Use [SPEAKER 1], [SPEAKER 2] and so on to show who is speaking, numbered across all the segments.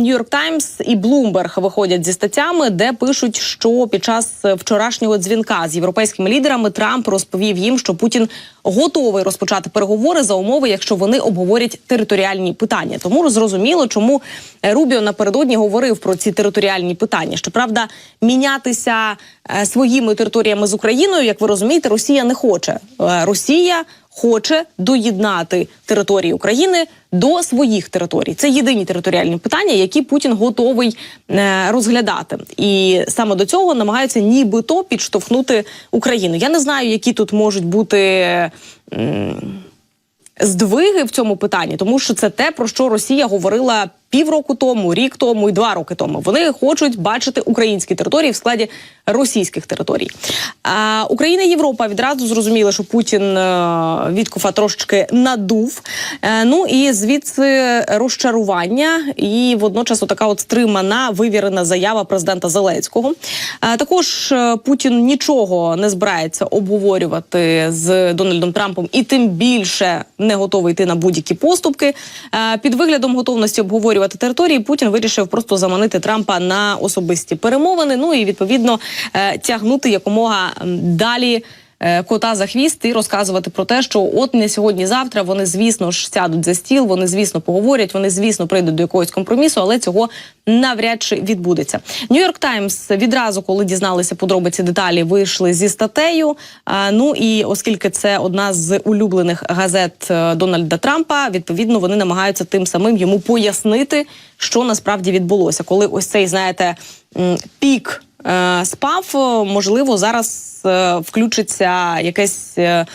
[SPEAKER 1] Нью-Йорк Таймс і Блумберг виходять зі статтями, де пишуть, що під час вчорашнього дзвінка з європейськими лідерами Трамп розповів їм, що Путін готовий розпочати переговори за умови, якщо вони обговорять територіальні питання. Тому зрозуміло, чому Рубіо напередодні говорив про ці територіальні питання. Щоправда, мінятися е, своїми територіями з Україною, як ви розумієте, Росія не хоче. Е, Росія хоче доєднати території України до своїх територій. Це єдині територіальні питання, які Путін готовий е, розглядати, і саме до цього намагаються нібито підштовхнути Україну. Я не знаю, які тут можуть бути. Здвиги в цьому питанні, тому що це те, про що Росія говорила півроку тому, рік тому і два роки тому. Вони хочуть бачити українські території в складі російських територій. А Україна Європа відразу зрозуміли, що Путін е, Віткофа трошечки надув. Е, Ну і звідси розчарування, і водночас така от стримана вивірена заява президента Зеленського. Е, Також Путін нічого не збирається обговорювати з Дональдом Трампом, і тим більше не готовий йти на будь-які поступки. Під виглядом готовності обговорювати території Путін вирішив просто заманити Трампа на особисті перемовини. Ну і відповідно е, тягнути якомога далі. Е, Кота за хвіст і розказувати про те, що от не сьогодні-завтра вони, звісно ж, сядуть за стіл, вони, звісно, поговорять, вони, звісно, прийдуть до якогось компромісу, але цього навряд чи відбудеться. Нью-Йорк Таймс відразу, коли дізналися подробиці деталі, вийшли зі статтею. Ну і оскільки це одна з улюблених газет е, Дональда Трампа, відповідно вони намагаються тим самим йому пояснити, що насправді відбулося, коли ось цей, знаєте, пік спав, е, можливо, зараз е, включиться якесь. е,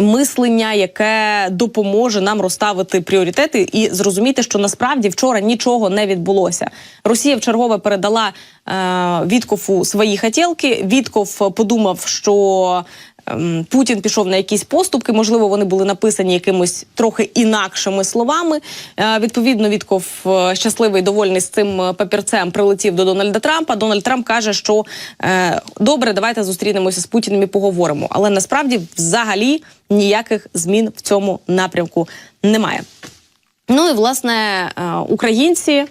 [SPEAKER 1] Мислення, яке допоможе нам розставити пріоритети і зрозуміти, що насправді вчора нічого не відбулося. Росія вчергове передала е, свої хотілки. Вітков подумав, що Путін пішов на якісь поступки. Можливо, вони були написані якимось трохи інакшими словами. Е, відповідно, Вітков е, щасливий, довольний з цим е, папірцем прилетів до Дональда Трампа. Дональд Трамп каже, що добре, давайте зустрінемося з Путіним і поговоримо. Але насправді, взагалі, ніяких змін в цьому напрямку немає. Ну і власне українці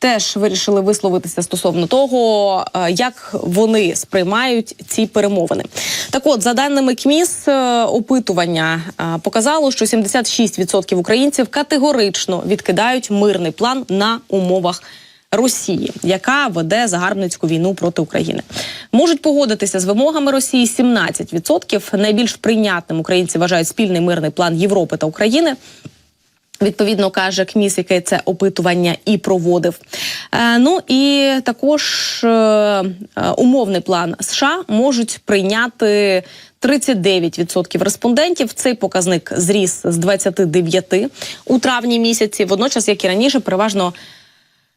[SPEAKER 1] теж вирішили висловитися стосовно того, е, як вони сприймають ці перемовини. Так, от за даними КМІС, е, опитування е, показало, що 76% українців категорично відкидають мирний план на умовах. Росії, яка веде загарбницьку війну проти України, можуть погодитися з вимогами Росії 17%. Найбільш прийнятним українці вважають спільний мирний план Європи та України. Відповідно каже КМІС, який це опитування і проводив. Е, ну і також е, е, умовний план США можуть прийняти 39% респондентів. Цей показник зріс з 29 у травні місяці. Водночас, як і раніше, переважно.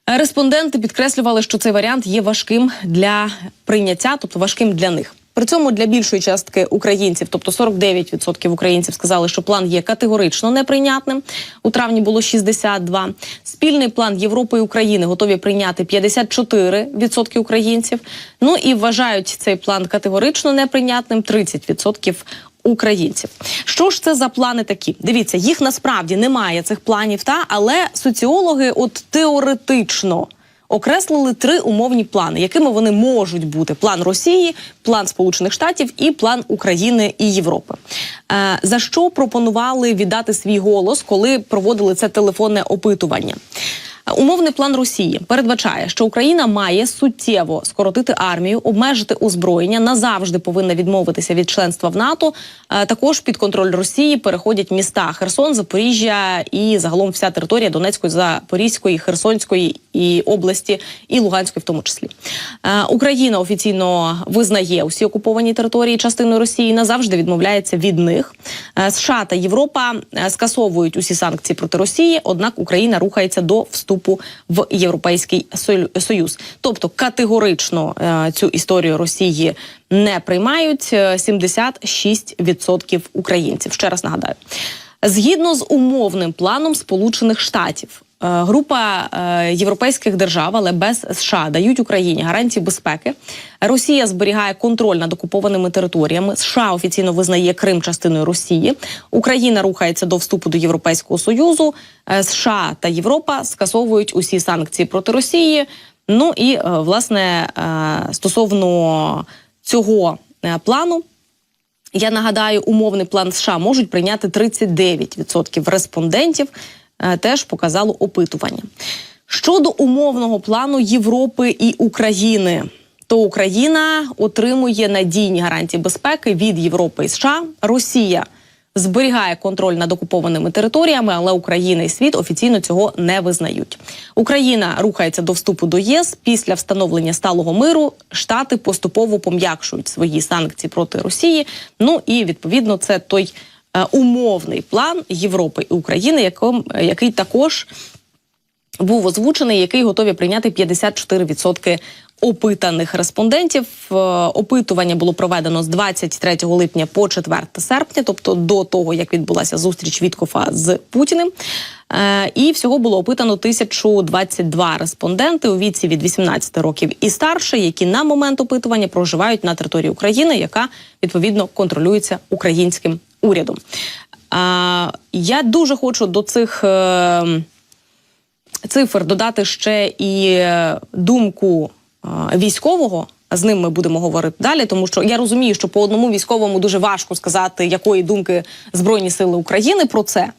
[SPEAKER 1] Респонденти підкреслювали, що цей варіант є важким для прийняття, тобто важким для них. При цьому для більшої частки українців, тобто 49% українців, сказали, що план є категорично неприйнятним. У травні було 62. Спільний план Європи і України готові прийняти 54% українців. Ну і вважають цей план категорично неприйнятним 30% українців. Що ж це за плани такі? Дивіться, їх насправді немає цих планів, та але соціологи, от теоретично. Окреслили три умовні плани, якими вони можуть бути: план Росії, план Сполучених Штатів і план України і Європи. Е, за що пропонували віддати свій голос, коли проводили це телефонне опитування? Умовний план Росії передбачає, що Україна має суттєво скоротити армію, обмежити озброєння, назавжди повинна відмовитися від членства в НАТО. Е, Також під контроль Росії переходять міста Херсон, Запоріжжя і загалом вся територія Донецької, Запорізької, Херсонської і області і Луганської, в тому числі. Е, Україна офіційно визнає усі окуповані території частиною Росії, назавжди відмовляється від них. Е, США та Європа е, скасовують усі санкції проти Росії. Однак Україна рухається до вступу в Європейський Союз. Тобто категорично цю історію Росії не приймають е, 76% українців. Ще раз нагадаю. Згідно з умовним планом Сполучених Штатів, група е, європейських держав, але без США, дають Україні гарантії безпеки. Росія зберігає контроль над окупованими територіями. США офіційно визнає Крим частиною Росії. Україна рухається до вступу до Європейського союзу. Е, США та Європа скасовують усі санкції проти Росії. Ну і е, власне е, стосовно цього е, плану. Я нагадаю, умовний план США можуть прийняти 39% респондентів. Е, Теж показало опитування. Щодо умовного плану Європи і України, то Україна отримує надійні гарантії безпеки від Європи і США. Росія зберігає контроль над окупованими територіями, але Україна і світ офіційно цього не визнають. Україна рухається до вступу до ЄС після встановлення сталого миру. Штати поступово пом'якшують свої санкції проти Росії. Ну і відповідно це той умовний план Європи і України, який також був озвучений, який готові прийняти 54% опитаних респондентів. Е, Опитування було проведено з 23 липня по 4 серпня, тобто до того, як відбулася зустріч Віткофа з Путіним. Е, І всього було опитано 1022 респонденти у віці від 18 років і старше, які на момент опитування проживають на території України, яка відповідно контролюється українським урядом. Е, Я дуже хочу до цих. е, цифр додати ще і е, думку е, військового. З ним ми будемо говорити далі, тому що я розумію, що по одному військовому дуже важко сказати, якої думки Збройні Сили України про це.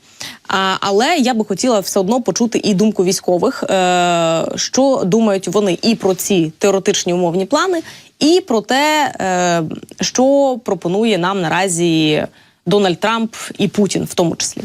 [SPEAKER 1] А, але я би хотіла все одно почути і думку військових, е, що думають вони і про ці теоретичні умовні плани, і про те, е, що пропонує нам наразі Дональд Трамп і Путін, в тому числі.